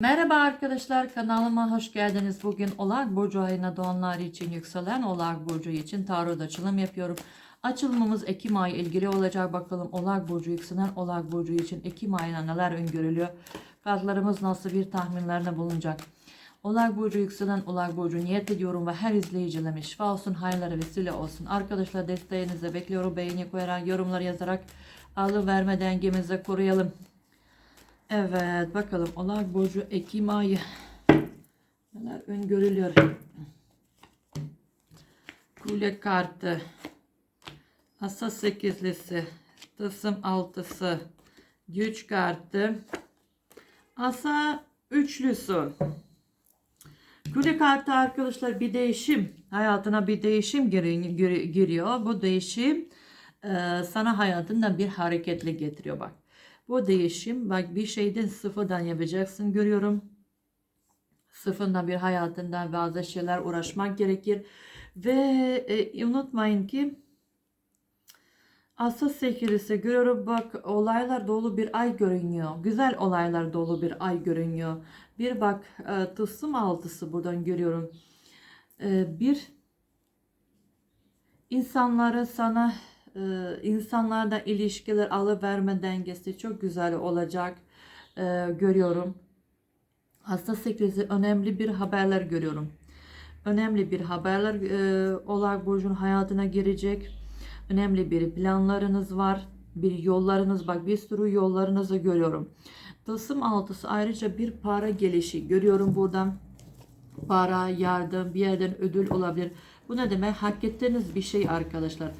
Merhaba arkadaşlar kanalıma hoş geldiniz. Bugün Oğlak Burcu ayına doğanlar için yükselen Oğlak Burcu için tarot açılım yapıyorum. Açılımımız Ekim ayı ilgili olacak. Bakalım Oğlak Burcu yükselen Oğlak Burcu için Ekim ayına neler öngörülüyor. Kartlarımız nasıl bir tahminlerine bulunacak. Oğlak Burcu yükselen Oğlak Burcu niyet ediyorum ve her izleyicilerime şifa olsun, hayırlara vesile olsun. Arkadaşlar desteğinizi bekliyorum. Beğeni koyarak, yorumlar yazarak alı verme dengemizi koruyalım. Evet bakalım Oğlak Burcu Ekim ayı neler öngörülüyor. Kule kartı. Asa sekizlisi. Tılsım altısı. Güç kartı. Asa üçlüsü. Kule kartı arkadaşlar bir değişim. Hayatına bir değişim giri- giri- giriyor. Bu değişim e, sana hayatında bir hareketli getiriyor bak. Bu değişim bak bir şeyden sıfırdan yapacaksın görüyorum. Sıfırdan bir hayatında bazı şeyler uğraşmak gerekir. Ve e, unutmayın ki Asıl sekirisi görüyorum bak olaylar dolu bir ay görünüyor. Güzel olaylar dolu bir ay görünüyor. Bir bak e, tılsım altısı buradan görüyorum. E, bir insanlara sana e, insanlarla ilişkiler alıverme dengesi çok güzel olacak e, görüyorum. Hasta sekresi önemli bir haberler görüyorum. Önemli bir haberler e, Oğlak Burcu'nun hayatına girecek. Önemli bir planlarınız var. Bir yollarınız bak bir sürü yollarınızı görüyorum. Tılsım altısı ayrıca bir para gelişi görüyorum buradan. Para, yardım, bir yerden ödül olabilir. Bu ne demek? Hak ettiğiniz bir şey arkadaşlar.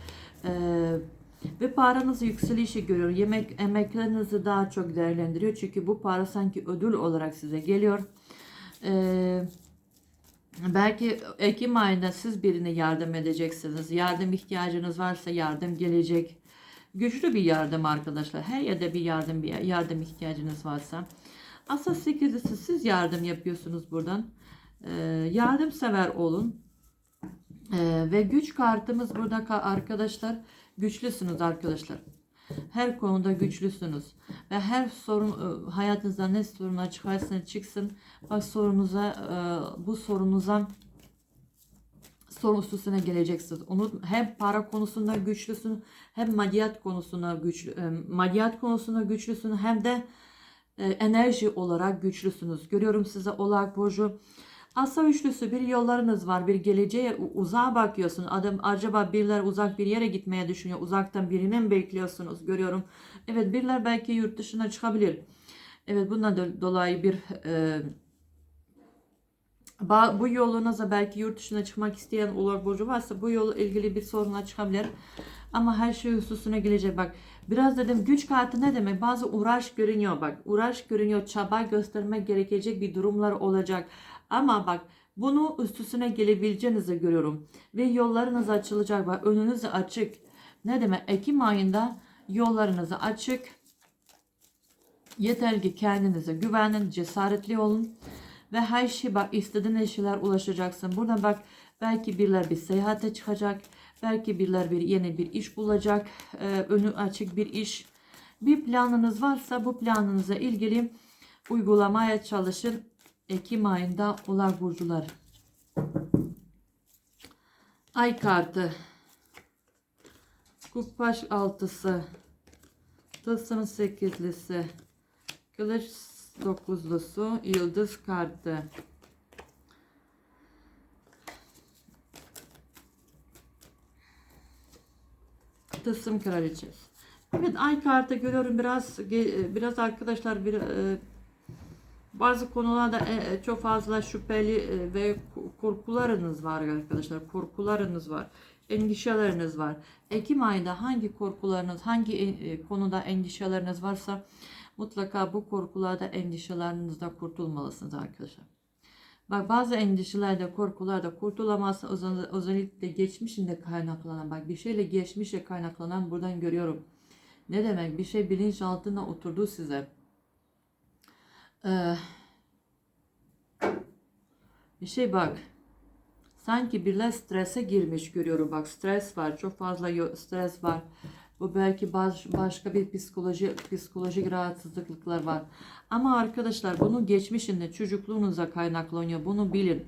Ee, ve paranızı yükselişi görüyor. Yemek, emeklerinizi daha çok değerlendiriyor. Çünkü bu para sanki ödül olarak size geliyor. Ee, belki Ekim ayında siz birine yardım edeceksiniz. Yardım ihtiyacınız varsa yardım gelecek. Güçlü bir yardım arkadaşlar. Her yerde bir yardım bir yardım ihtiyacınız varsa. Asıl 8'lisi siz yardım yapıyorsunuz buradan. Ee, yardımsever olun. Ee, ve güç kartımız burada ka- arkadaşlar. Güçlüsünüz arkadaşlar. Her konuda güçlüsünüz. Ve her sorun e, hayatınızda ne sorunlar çıkarsa çıksın. Bak sorunuza e, bu sorunuza sorun üstüne geleceksiniz. Unut, hem para konusunda güçlüsün hem maddiyat konusunda güçlü e, maddiyat konusunda güçlüsün hem de enerji olarak güçlüsünüz. Görüyorum size Oğlak Burcu. Asa üçlüsü bir yollarınız var. Bir geleceğe uzağa bakıyorsun. Adam acaba biriler uzak bir yere gitmeye düşünüyor. Uzaktan birini mi bekliyorsunuz? Görüyorum. Evet biriler belki yurt dışına çıkabilir. Evet bundan do- dolayı bir e, bu yolunuza belki yurt dışına çıkmak isteyen Oğlak Burcu varsa bu yol ilgili bir sorunla çıkabilir. Ama her şey hususuna gelecek. Bak biraz dedim güç kartı ne demek? Bazı uğraş görünüyor bak. Uğraş görünüyor. Çaba göstermek gerekecek bir durumlar olacak. Ama bak bunu üst üstüne gelebileceğinizi görüyorum. Ve yollarınız açılacak. Bak önünüz açık. Ne demek? Ekim ayında yollarınız açık. Yeter ki kendinize güvenin, cesaretli olun. Ve her şey bak istediğin şeyler ulaşacaksın. Burada bak belki biriler bir seyahate çıkacak. Belki biriler bir yeni bir iş bulacak. Ee, önü açık bir iş. Bir planınız varsa bu planınıza ilgili uygulamaya çalışın. Ekim ayında Oğlak Burcular. Ay kartı. Kupaş altısı. Tılsım sekizlisi. Kılıç dokuzlusu. Yıldız kartı. Tılsım kraliçesi. Evet ay kartı görüyorum biraz biraz arkadaşlar bir e, bazı konularda e, e, çok fazla şüpheli e, ve ku- korkularınız var arkadaşlar. Korkularınız var. Endişeleriniz var. Ekim ayında hangi korkularınız, hangi konuda endişeleriniz varsa mutlaka bu korkularda, endişelerinizden kurtulmalısınız arkadaşlar. Bak bazı endişelerde, korkularda kurtulamazsın. Özel- Özellikle geçmişinde kaynaklanan, bak bir şeyle geçmişe kaynaklanan buradan görüyorum. Ne demek? Bir şey bilinçaltına oturdu size. Ee, şey bak. Sanki birileri strese girmiş görüyorum. Bak stres var. Çok fazla stres var. Bu belki baş, başka bir psikoloji psikolojik rahatsızlıklar var. Ama arkadaşlar bunu geçmişinde çocukluğunuza kaynaklanıyor. Bunu bilin.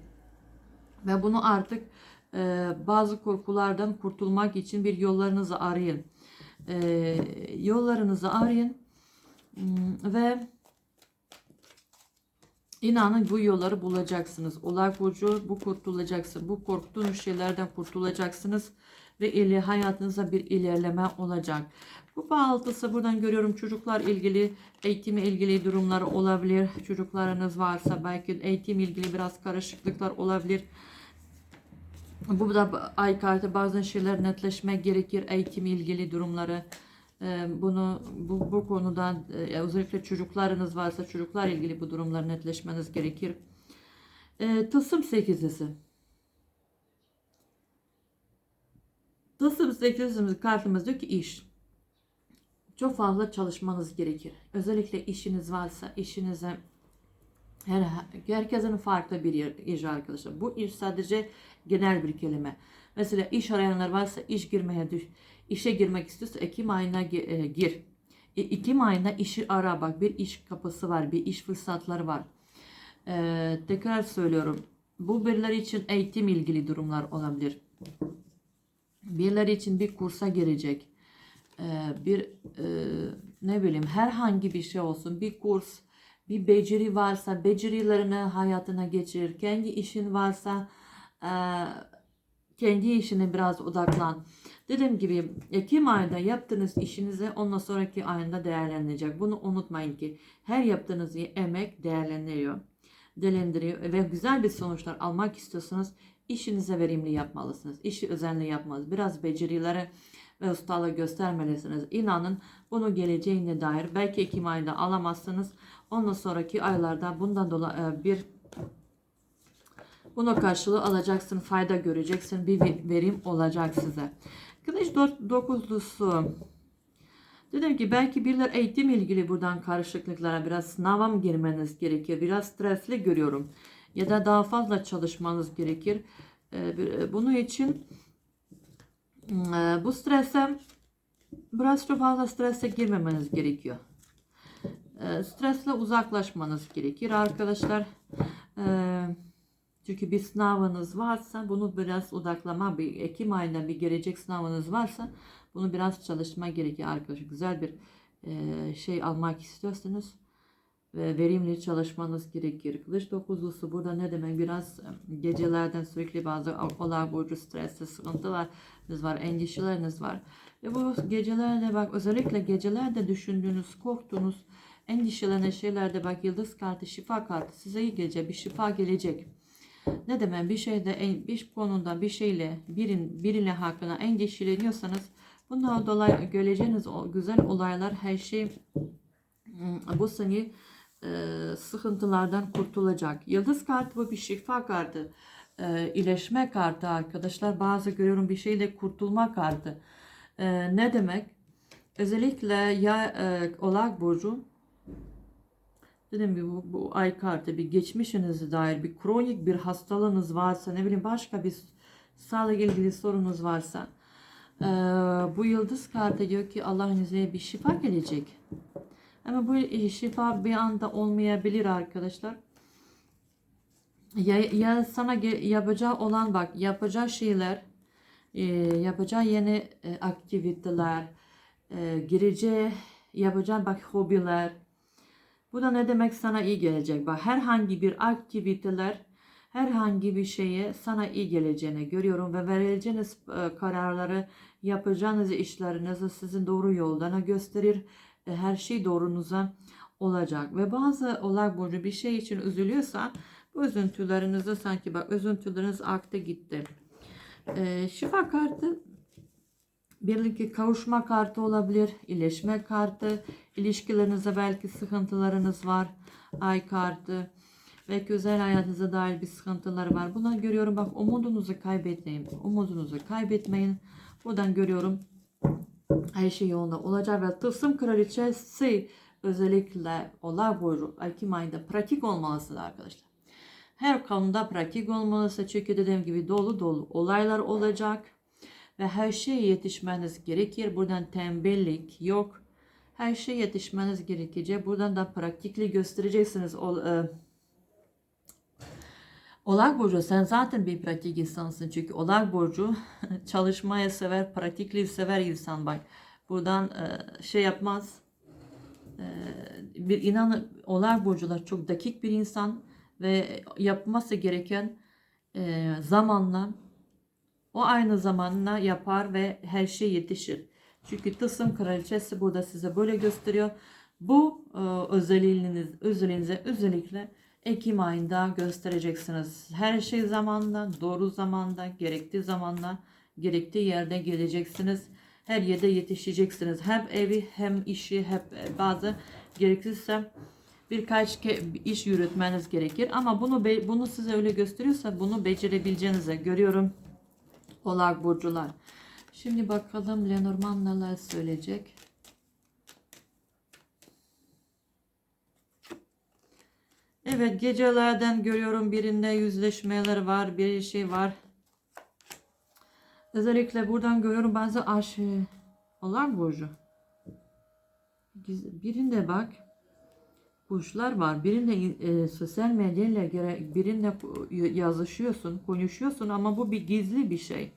Ve bunu artık e, bazı korkulardan kurtulmak için bir yollarınızı arayın. E, yollarınızı arayın Hmm, ve inanın bu yolları bulacaksınız. Olay burcu bu kurtulacaksın. Bu korktuğunuz şeylerden kurtulacaksınız ve ili hayatınızda bir ilerleme olacak. Bu bağaltısı buradan görüyorum çocuklar ilgili eğitime ilgili durumlar olabilir. Çocuklarınız varsa belki eğitim ilgili biraz karışıklıklar olabilir. Bu da ay kartı bazen şeyler netleşmek gerekir eğitim ilgili durumları. Bunu bu, bu konuda e, özellikle çocuklarınız varsa çocuklar ilgili bu durumlar netleşmeniz gerekir. Ee, Tılsım sekizlisi. Tılsım sekizlisi kartımız diyor ki iş. Çok fazla çalışmanız gerekir. Özellikle işiniz varsa işinize her, herkesin farklı bir yer- iş arkadaşlar. Bu iş sadece genel bir kelime. Mesela iş arayanlar varsa iş girmeye düş, işe girmek istiyorsa Ekim ayına e, gir. Ekim ayında işi ara bak bir iş kapısı var, bir iş fırsatları var. E, tekrar söylüyorum. Bu birileri için eğitim ilgili durumlar olabilir. Birileri için bir kursa girecek. E, bir e, ne bileyim herhangi bir şey olsun bir kurs bir beceri varsa becerilerini hayatına geçirir. Kendi işin varsa e, kendi işine biraz odaklan. Dediğim gibi Ekim ayında yaptığınız işinizi ondan sonraki ayında değerlendirecek. Bunu unutmayın ki her yaptığınız emek değerleniyor. Değerlendiriyor ve güzel bir sonuçlar almak istiyorsanız işinize verimli yapmalısınız. İşi özenli yapmalısınız. Biraz becerileri ve ustalığı göstermelisiniz. İnanın bunu geleceğine dair belki Ekim ayında alamazsınız. Ondan sonraki aylarda bundan dolayı bir Buna karşılığı alacaksın, fayda göreceksin, bir ve- verim olacak size. Kılıç dokuzlusu. Dedim ki belki birileri eğitim ilgili buradan karışıklıklara biraz sınava mı girmeniz gerekir? Biraz stresli görüyorum. Ya da daha fazla çalışmanız gerekir. Ee, bir- Bunun için e, bu strese biraz çok fazla strese girmemeniz gerekiyor. Ee, Stresle uzaklaşmanız gerekir arkadaşlar. Ee, çünkü bir sınavınız varsa bunu biraz odaklama bir Ekim ayında bir gelecek sınavınız varsa bunu biraz çalışma gerekiyor arkadaşlar. Güzel bir e, şey almak istiyorsanız ve verimli çalışmanız gerekir. Kılıç dokuzlusu burada ne demek? Biraz e, gecelerden sürekli bazı olay burcu stresli sıkıntılarınız var, endişeleriniz var. Ve bu gecelerde bak özellikle gecelerde düşündüğünüz, korktuğunuz, endişelenen şeylerde bak yıldız kartı, şifa kartı size iyi gelecek, bir şifa gelecek. Ne demek bir şeyde bir konuda bir şeyle birin birine hakkında endişeleniyorsanız bundan dolayı göreceğiniz o güzel olaylar her şey hmm, bu seni e, sıkıntılardan kurtulacak. Yıldız kartı bu bir şifa kartı. E, iyileşme kartı arkadaşlar. Bazı görüyorum bir şeyle kurtulma kartı. E, ne demek? Özellikle ya e, Oğlak Burcu Dediğim gibi bu, bu ay kartı bir geçmişinize dair bir kronik bir hastalığınız varsa ne bileyim başka bir sağlık ilgili sorunuz varsa eee, bu yıldız kartı diyor ki Allah'ın izniyle bir şifa gelecek. Ama bu şifa bir anda olmayabilir arkadaşlar. Ya, ya sana yapacağı olan bak yapacağı şeyler eee, yapacağı yeni e, aktiviteler e, gireceği yapacağı bak hobiler bu da ne demek sana iyi gelecek? Bak herhangi bir aktiviteler, herhangi bir şeye sana iyi geleceğini görüyorum ve vereceğiniz e, kararları, yapacağınız işlerinizi sizin doğru yoldan gösterir. E, Her şey doğrunuza olacak ve bazı olay burcu bir şey için üzülüyorsa bu üzüntülerinizi sanki bak üzüntüleriniz aktı gitti. E, şifa kartı Birlikte kavuşma kartı olabilir, iyileşme kartı, ilişkilerinizde belki sıkıntılarınız var, ay kartı, belki özel hayatınıza dair bir sıkıntılar var. Bunları görüyorum bak umudunuzu kaybetmeyin, umudunuzu kaybetmeyin. Buradan görüyorum her şey yolunda olacak ve tılsım kraliçesi özellikle olay boyu Ekim ayında pratik olmalısınız arkadaşlar. Her konuda pratik olmalısınız çünkü dediğim gibi dolu dolu olaylar olacak ve her şeye yetişmeniz gerekir. Buradan tembellik yok. Her şeye yetişmeniz gerekecek. Buradan da pratikli göstereceksiniz. O, e, Oğlak Burcu sen zaten bir pratik insansın. Çünkü Oğlak Burcu çalışmayı sever, pratikliği sever insan bak. Buradan e, şey yapmaz. E, bir inan Oğlak Burcular çok dakik bir insan ve yapması gereken e, zamanla o aynı zamanla yapar ve her şey yetişir. Çünkü Tılsım Kraliçesi burada size böyle gösteriyor. Bu e, özelliğiniz, özelliğinize özellikle Ekim ayında göstereceksiniz. Her şey zamanda, doğru zamanda, gerektiği zamanda, gerektiği yerde geleceksiniz. Her yerde yetişeceksiniz. Hem evi hem işi hep bazı gerekirse birkaç iş yürütmeniz gerekir. Ama bunu bunu size öyle gösteriyorsa bunu becerebileceğinizi görüyorum. Oğlak burcular. Şimdi bakalım Lenormand neler söyleyecek. Evet gecelerden görüyorum birinde yüzleşmeler var bir şey var. Özellikle buradan görüyorum bazı aşı Oğlak burcu. Birinde bak burçlar var. Birinde e, sosyal medyayla birinde yazışıyorsun, konuşuyorsun ama bu bir gizli bir şey.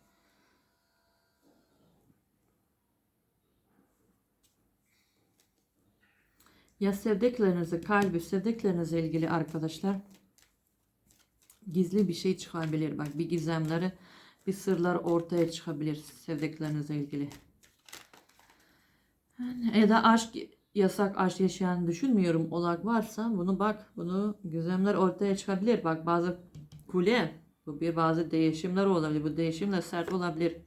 Ya sevdiklerinizi, kalbi sevdiklerinizle ilgili arkadaşlar gizli bir şey çıkabilir. Bak bir gizemleri, bir sırlar ortaya çıkabilir sevdiklerinizle ilgili. Ya da aşk yasak aşk yaşayan düşünmüyorum olak varsa bunu bak bunu gizemler ortaya çıkabilir. Bak bazı kule bu bir bazı değişimler olabilir. Bu değişimler sert olabilir.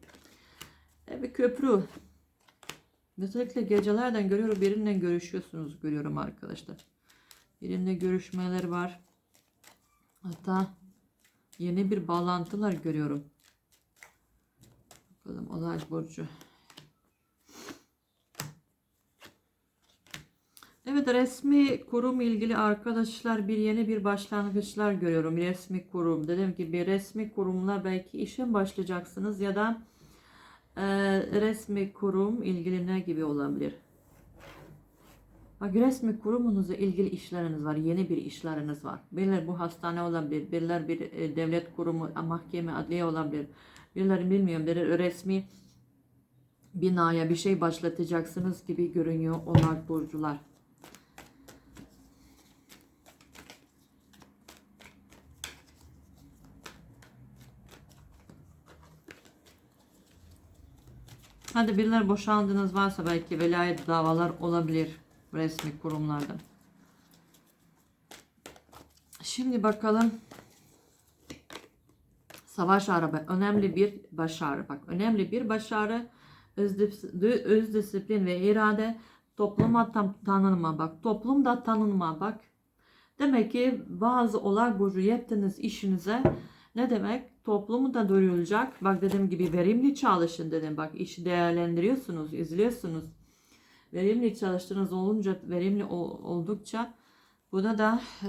E, bir köprü Özellikle gecelerden görüyorum birinden görüşüyorsunuz görüyorum arkadaşlar. Birinde görüşmeler var. Hatta yeni bir bağlantılar görüyorum. Bakalım olay burcu. Evet resmi kurum ilgili arkadaşlar bir yeni bir başlangıçlar görüyorum. Resmi kurum dediğim gibi resmi kurumla belki işe başlayacaksınız ya da e, resmi kurum ilgili ne gibi olabilir? Bak resmi kurumunuzla ilgili işleriniz var. Yeni bir işleriniz var. Birileri bu hastane olabilir. Birileri bir e, devlet kurumu, mahkeme, adliye olabilir. Birileri bilmiyorum. Birileri resmi binaya bir şey başlatacaksınız gibi görünüyor onlar burcular. Hadi birileri boşandınız varsa belki velayet davalar olabilir resmi kurumlarda. Şimdi bakalım. Savaş araba önemli bir başarı. Bak önemli bir başarı. Öz disiplin ve irade topluma tam tanınma bak. Toplumda tanınma bak. Demek ki bazı olay burcu yaptığınız işinize ne demek? Toplumu da duyurulacak. Bak dediğim gibi verimli çalışın dedim. Bak işi değerlendiriyorsunuz, izliyorsunuz. Verimli çalıştığınız olunca, verimli ol- oldukça buna da e,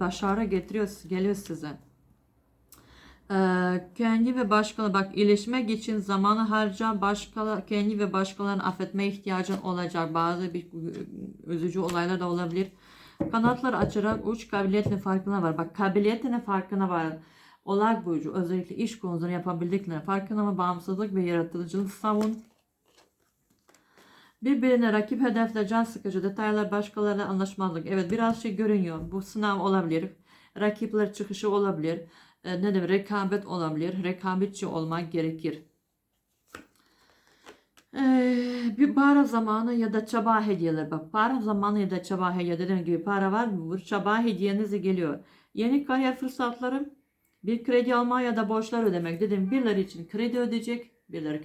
başarı getiriyor, geliyor size. E, kendi ve başkaları bak iyileşmek için zamanı harca başkaları kendi ve başkalarını affetme ihtiyacın olacak. Bazı bir üzücü olaylar da olabilir. Kanatlar açarak uç kabiliyetin farkına var. Bak kabiliyetinin farkına var. Olay burcu özellikle iş konusunda yapabildikleri farkına ama bağımsızlık ve yaratıcılık savun. Birbirine rakip hedefle can sıkıcı detaylar başkalarıyla anlaşmazlık. Evet biraz şey görünüyor. Bu sınav olabilir. Rakipler çıkışı olabilir. E, ne demek rekabet olabilir. Rekabetçi olmak gerekir. Ee, bir para zamanı ya da çaba hediyeler bak para zamanı ya da çaba hediye dediğim gibi para var mı bu çaba hediyeniz geliyor yeni kariyer fırsatları bir kredi alma ya da borçlar ödemek dedim. Birileri için kredi ödeyecek birileri kredi